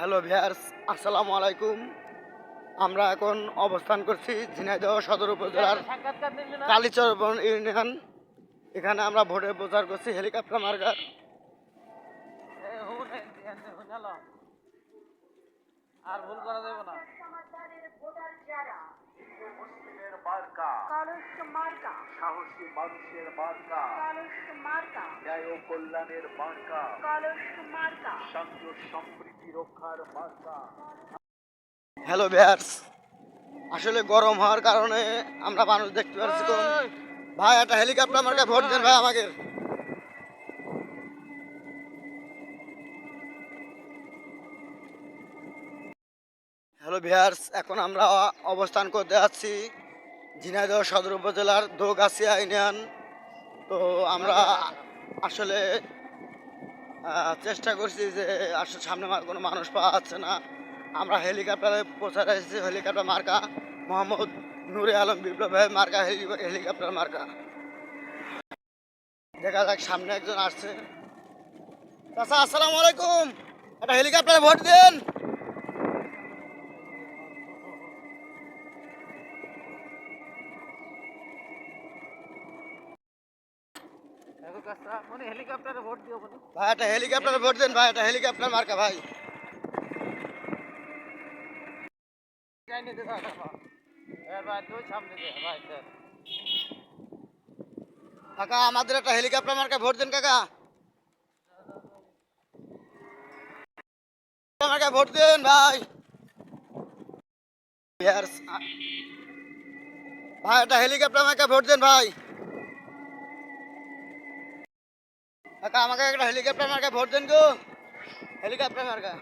Hello viewers আসসালামু আলাইকুম। আমরা এখন অবস্থান করছি ঝিনাইদহ সদর উপজেলার কালীচরবন ইউনিয়ন। এখানে আমরা ভোটের প্রচার করছি হেলিকপ্টার মার্কার। আর ভুল করা যাবে না। কলস মার্কা। সাহসী মানুষের মার্কা। কলস মার্কা। ন্যায় ও কল্যাণের মার্কা। কলস মার্কা। শান্তি ও সম্প্রীতি রক্ষার মার্কা। হ্যালো ভিয়ার্স আসলে গরম হওয়ার কারণে আমরা মানুষ দেখতে পাচ্ছি কম ভাই একটা হেলিকপ্টার মার্কা ভোট দেন ভাই আমাকে। হ্যালো ভিয়ার্স এখন আমরা অবস্থান করতে যাচ্ছি। ঝিনাইদহ সদর উপজেলার দোগাছিয়া ইউনিয়ন। তো আমরা আসলে চেষ্টা করছি যে আসলে সামনে কোনো মানুষ পাওয়া যাচ্ছে না। আমরা হেলিকপ্টারে পৌঁছাতে এসেছি, হেলিকপ্টার মার্কা মোহাম্মদ নুরে আলম বিপ্লব ভাই মার্কা হেলিকপ্টার মার্কা। দেখা যাক সামনে একজন আসছে। চাচা, আসসালামু আলাইকুম। একটা হেলিকপ্টারে ভোট দিন। মানে হেলিকপ্টারে ভোট দিও মানে ভাই একটা হেলিকপ্টারে ভোট দিন ভাই একটা হেলিকপ্টার মার্কা ভাই। যাই নিতে থাকা এর ভাই তুই সামনে দে ভাই স্যার কাকা আমাদের একটা হেলিকপ্টার মার্কা ভোট দিন কাকা। মার্কা ভোট দিন ভাই। Yes, আ- ভাই একটা হেলিকপ্টার মার্কা ভোট দিন ভাই। কাকা আমাকে একটা হেলিকপ্টার মার্কা ভোট দেন গো। হেলিকপ্টার মার্কা।